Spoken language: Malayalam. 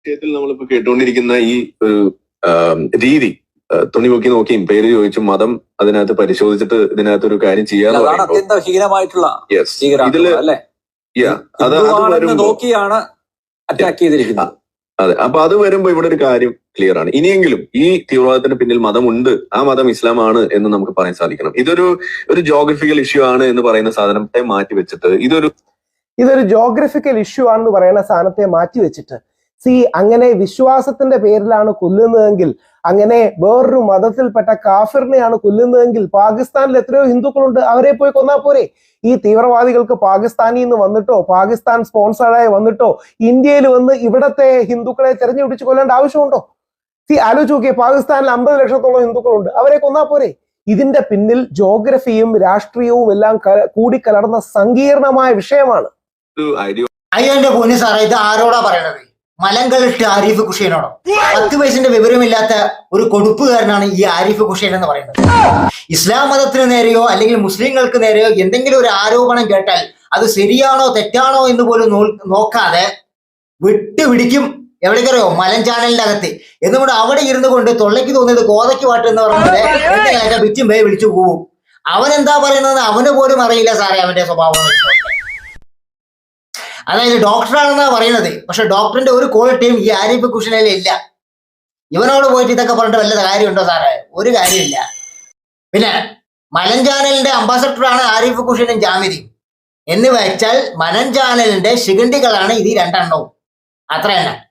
വിഷയത്തിൽ നമ്മളിപ്പോ കേട്ടുകൊണ്ടിരിക്കുന്ന ഈ ഒരു രീതി ആ, തുണി പൊക്കി നോക്കിയും പേര് ചോദിച്ചും മതം അതിനകത്ത് പരിശോധിച്ചിട്ട് ഇതിനകത്ത് ഒരു കാര്യം ചെയ്യാന്ന് അത്യന്തം ഹീനമായിട്ടുള്ള ഇതിൽ വരുമ്പോ നോക്കിയാണ് അറ്റാക്ക് ചെയ്തിരിക്കുന്നത്. അതെ. അപ്പൊ അത് വരുമ്പോ ഇവിടെ ഒരു കാര്യം ക്ലിയർ ആണ്. ഇനിയെങ്കിലും ഈ തീവ്രവാദത്തിന് പിന്നിൽ മതമുണ്ട്. ആ മതം ഇസ്ലാമാണ് എന്ന് നമുക്ക് പറയാൻ സാധിക്കണം. ഇതൊരു ഒരു ജോഗ്രഫിക്കൽ ഇഷ്യൂ ആണ് എന്ന് പറയുന്ന സാധനത്തെ മാറ്റി വെച്ചിട്ട് ഇതൊരു ഇതൊരു ജോഗ്രഫിക്കൽ ഇഷ്യൂ ആണെന്ന് പറയുന്ന സാധനത്തെ മാറ്റിവെച്ചിട്ട് സി അങ്ങനെ വിശ്വാസത്തിന്റെ പേരിലാണ് കൊല്ലുന്നതെങ്കിൽ അങ്ങനെ വേറൊരു മതത്തിൽപ്പെട്ട കാഫിറിനെയാണ് കൊല്ലുന്നതെങ്കിൽ പാകിസ്ഥാനിൽ എത്രയോ ഹിന്ദുക്കളുണ്ട് അവരെ പോയി കൊന്നാ പോരെ. ഈ തീവ്രവാദികൾക്ക് പാകിസ്ഥാനിൽ നിന്ന് വന്നിട്ടോ പാകിസ്ഥാൻ സ്പോൺസറായി വന്നിട്ടോ ഇന്ത്യയിൽ വന്ന് ഇവിടത്തെ ഹിന്ദുക്കളെ തെരഞ്ഞുപിടിച്ച് കൊല്ലേണ്ട ആവശ്യമുണ്ടോ? സി ആലോചിച്ച് നോക്കിയേ പാകിസ്ഥാനിൽ അമ്പത് ലക്ഷത്തോളം ഹിന്ദുക്കളുണ്ട് അവരെ കൊന്നാ പോരെ. ഇതിന്റെ പിന്നിൽ ജോഗ്രഫിയും രാഷ്ട്രീയവും എല്ലാം കൂടി കലർന്ന സങ്കീർണമായ വിഷയമാണ്. അയ്യോ എന്റെ പോലീസ് സാറേ ഇത് ആരോടാ പറയണത്? മലങ്കളിട്ട് ആരിഫ് ഖുഷേനോടോ പത്ത് വയസ്സിന്റെ വിവരമില്ലാത്ത ഒരു കൊടുപ്പുകാരനാണ് ഈ ആരിഫ് ഖുഷേൻ എന്ന് പറയുന്നത്. ഇസ്ലാം മതത്തിന് നേരെയോ അല്ലെങ്കിൽ മുസ്ലിങ്ങൾക്ക് നേരെയോ എന്തെങ്കിലും ഒരു ആരോപണം കേട്ടാൽ അത് ശരിയാണോ തെറ്റാണോ എന്ന് പോലും നോക്കാതെ വിട്ടുപിടിക്കും. എവിടേക്കറിയോ? ചാനലിന്റെ അകത്ത്. എന്നുകൊണ്ട് അവിടെ ഇരുന്ന് കൊണ്ട് തൊള്ളയ്ക്ക് തോന്നിയത് കോതയ്ക്ക് പാട്ട് എന്ന് പറഞ്ഞത് വിറ്റും പേ വിളിച്ചു പോവും അവൻ എന്താ പറയുന്നത് അവന് പോലും അറിയില്ല സാറേ അവന്റെ സ്വഭാവം. അതായത് ഡോക്ടറാണെന്നാണ് പറയുന്നത്. പക്ഷെ ഡോക്ടറിന്റെ ഒരു ക്വാളിറ്റിയും ഈ ആരിഫ് കുഷനിൽ ഇല്ല. ഇവനോട് പോയിട്ട് ഇതൊക്കെ പറഞ്ഞിട്ട് വല്ല കാര്യമുണ്ടോ സാറേ? ഒരു കാര്യമില്ല. പിന്നെ മലൻ ചാനലിന്റെ അംബാസഡറാണ് ആരിഫ് കുഷനും ജാമിതി എന്ന് വെച്ചാൽ മലൻ ചാനലിന്റെ ശിഖണ്ഡികളാണ് ഇത് രണ്ടെണ്ണവും. അത്ര തന്നെ